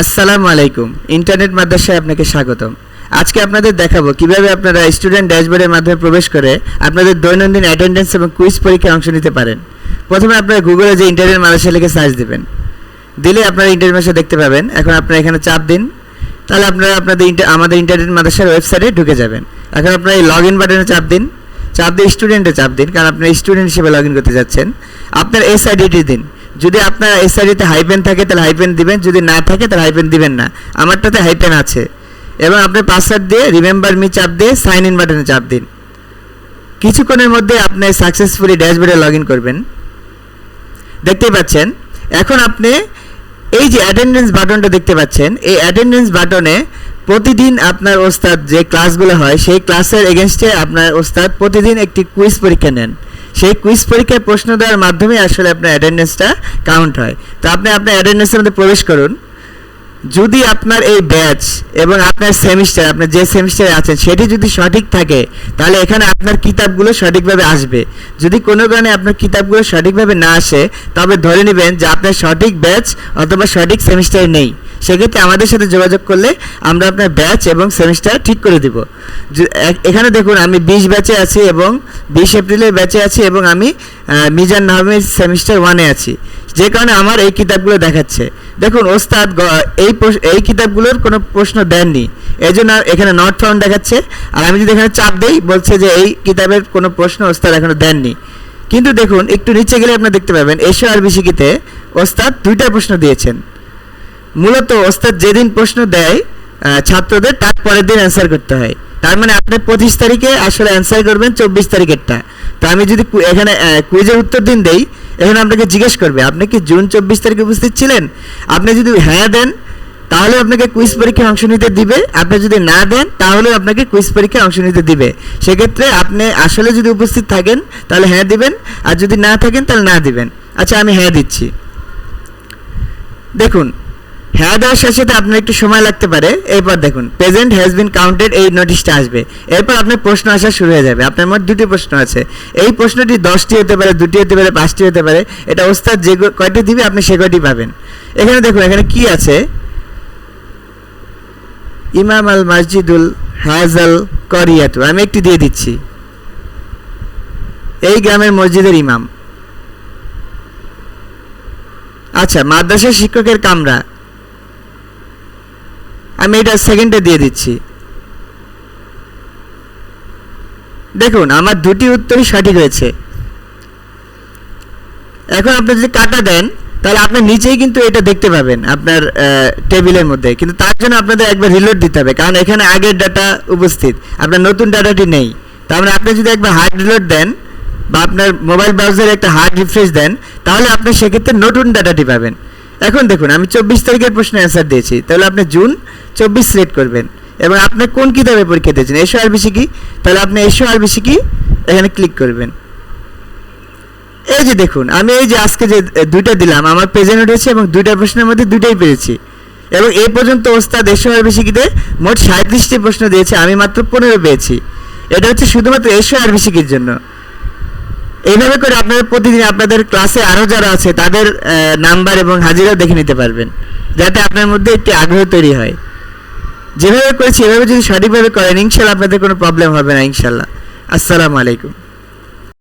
আসসালামু আলাইকুম। ইন্টারনেট মাদ্রাসায় আপনাকে স্বাগতম। আজকে আপনাদের দেখাবো কীভাবে আপনারা স্টুডেন্ট ড্যাশবোর্ডের মাধ্যমে প্রবেশ করে আপনাদের দৈনন্দিন অ্যাটেন্ডেন্স এবং কুইজ পরীক্ষায় অংশ নিতে পারেন। প্রথমে আপনারা গুগলে যে ইন্টারনেট মাদ্রাসা লিখে সার্চ দিবেন। দিলে আপনারা ইন্টারনেট মাদ্রাসা দেখতে পাবেন। এখন আপনারা এখানে চাপ দিন। তাহলে আপনারা আপনাদের আমাদের ইন্টারনেট মাদ্রাসার ওয়েবসাইটে ঢুকে যাবেন। এখন আপনারা এই লগ ইন বাটনে চাপ দিন। চাপ দিয়ে স্টুডেন্টে চাপ দিন, কারণ আপনি স্টুডেন্ট হিসেবে লগ ইন করতে যাচ্ছেন। আপনার এস আইডিটি দিন। যদি আপনার এস আইডিতে হাইপেন থাকে, তাহলে হাইপেন দিবেন, যদি না থাকে, তাহলে হাইপেন দিবেন না। আমারটাতে হাইপেন আছে। এবং আপনার পাসওয়ার্ড দিয়ে রিমেম্বার মি চাপ দিয়ে সাইন ইন বাটনে চাপ দিন। কিছুক্ষণের মধ্যে আপনি সাকসেসফুলি ড্যাশবোর্ডে লগ ইন করবেন। দেখতেই পাচ্ছেন, এখন আপনি এই যে অ্যাটেন্ডেন্স বাটনটা দেখতে পাচ্ছেন, এই অ্যাটেন্ডেন্স বাটনে প্রতিদিন আপনার ওস্তাদ যে ক্লাসগুলো হয়, সেই ক্লাসের এগেনস্টে আপনার ওস্তাদ প্রতিদিন একটি কুইজ পরীক্ষা নেন। সেই কুইজ পরীক্ষায় প্রশ্ন দেওয়ার মাধ্যমে আসলে আপনার অ্যাটেন্ডেন্সটা কাউন্ট হয়। তো আপনি আপনার অ্যাটেন্ডেন্সের মধ্যে প্রবেশ করুন। যদি আপনার এই ব্যাচ এবং আপনার সেমিস্টার আপনি যে সেমিস্টারে আছেন, সেটি যদি সঠিক থাকে, তাহলে এখানে আপনার কিতাবগুলো সঠিকভাবে আসবে। যদি কোনো কারণে আপনার কিতাবগুলো সঠিকভাবে না আসে, তবে ধরে নেবেন যে আপনার সঠিক ব্যাচ অথবা সঠিক সেমিস্টার নেই। সেক্ষেত্রে আমাদের সাথে যোগাযোগ করলে আমরা আপনার ব্যাচ এবং সেমিস্টার ঠিক করে দেব। এখানে দেখুন, আমি বিশ ব্যাচে আছি এবং বিশ এপ্রিলের ব্যাচে আছি এবং আমি মিজান নাহমের সেমিস্টার ওয়ানে আছি। যে কারণে আমার এই কিতাবগুলো দেখাচ্ছে। দেখুন, ওস্তাদ এই এই কিতাবগুলোর কোনো প্রশ্ন দেননি। এই জন্য এখানে নট ফাউন্ড দেখাচ্ছে। আর আমি যদি এখানে চাপ দেই, বলছে যে এই কিতাবের কোনো প্রশ্ন ওস্তাদ এখনও দেননি। কিন্তু দেখুন, একটু নিচে গেলে আপনারা দেখতে পাবেন এসো আর বিসিকিতে ওস্তাদ দুইটা প্রশ্ন দিয়েছেন। মূলত ওস্তাদ যেদিন প্রশ্ন দেয় ছাত্রদের, তার পরের দিন অ্যান্সার করতে হয়। তার মানে আপনি পঁচিশ তারিখে আসলে অ্যান্সার করবেন, চব্বিশ তারিখেরটা। তো আমি যদি এখানে কুইজের উত্তর দিন দেই এখানে আপনাকে জিজ্ঞেস করবে, আপনি কি জুন চব্বিশ তারিখে উপস্থিত ছিলেন? আপনি যদি হ্যাঁ দেন, তাহলে আপনাকে কুইজ পরীক্ষায় অংশ নিতে দিবে। আপনি যদি না দেন, তাহলে আপনাকে কুইজ পরীক্ষায় অংশ নিতে দিবে। সেক্ষেত্রে আপনি আসলে যদি উপস্থিত থাকেন, তাহলে হ্যাঁ দিবেন, আর যদি না থাকেন, তাহলে না দিবেন। আচ্ছা আমি হ্যাঁ দিচ্ছি। দেখুন হ্যাঁ দেওয়ার সাথে সাথে আপনার একটু সময় লাগতে পারে। এরপর দেখুন প্রেজেন্ট হ্যাজ বিন কাউন্টেড এই নোটিশটা আসবে। এরপর আপনার প্রশ্ন আসা শুরু হয়ে যাবে। আপনার মোট দুটি প্রশ্ন আছে। এই প্রশ্নটি দশটি হতে পারে, দুটি হতে পারে, পাঁচটি হতে পারে। এটা ওস্তাদ যে কয়টি দিবে, আপনি সে কয়টি পাবেন। এখানে দেখুন, এখানে কি আছে? ইমাম আল মসজিদুল হাজাল করিয়াতু। আমি একটি দিয়ে দিচ্ছি। এই গ্রামের মসজিদের ইমাম। আচ্ছা মাদ্রাসা শিক্ষকের কামরা। আমি এটা সেকেন্ডে দিয়ে দিচ্ছি। দেখুন, আমার দুটি উত্তরই সঠিক হয়েছে। এখন আপনি যদি কাটা দেন, তাহলে আপনি নিচেই কিন্তু এটা দেখতে পাবেন, আপনার টেবিলের মধ্যে। কিন্তু তার জন্য আপনাদের একবার রিলোড দিতে হবে, কারণ এখানে আগের ডাটা উপস্থিত। আপনার নতুন ডাটাটি নেই। তার মানে আপনি যদি একবার হার্ড রিলোড দেন, বা আপনার মোবাইল ব্রাউজারে একটা হার্ড রিফ্রেশ দেন, তাহলে আপনি সেক্ষেত্রে নতুন ডাটাটি পাবেন। এখন দেখুন, আমি চব্বিশ তারিখের প্রশ্নে অ্যান্সার দিয়েছি। তাহলে আপনি জুন চব্বিশ সিলেক্ট করবেন। এবং আপনি কোন কিতাবে পরীক্ষা দিয়েছেন? এসো আর আরবিসি কি? তাহলে আপনি এসো আর আরবিসি কি? এখানে ক্লিক করবেন। এই যে দেখুন, আমি এই যে আজকে যে দুইটা দিলাম, আমার প্রেজেন্ট উঠেছে এবং দুইটা প্রশ্নের মধ্যে দুইটাই পেয়েছি। এবং এই পর্যন্ত ওস্তাদ এসো আরবিসিকিতে মোট সাঁত্রিশটি প্রশ্ন দিয়েছে, আমি মাত্র পনেরো পেয়েছি। এটা হচ্ছে শুধুমাত্র এসো আরবিসিকির জন্য। এইভাবে করে আপনারা প্রতিদিন আপনাদের ক্লাসে আরও যারা আছে, তাদের নাম্বার এবং হাজিরাও দেখে নিতে পারবেন, যাতে আপনার মধ্যে একটি আগ্রহ তৈরি হয়। যেভাবে করেছি, এভাবে যদি সঠিকভাবে করেন ইনশাল্লাহ আপনাদের কোনো প্রবলেম হবে না ইনশাল্লাহ আসসালামু আলাইকুম।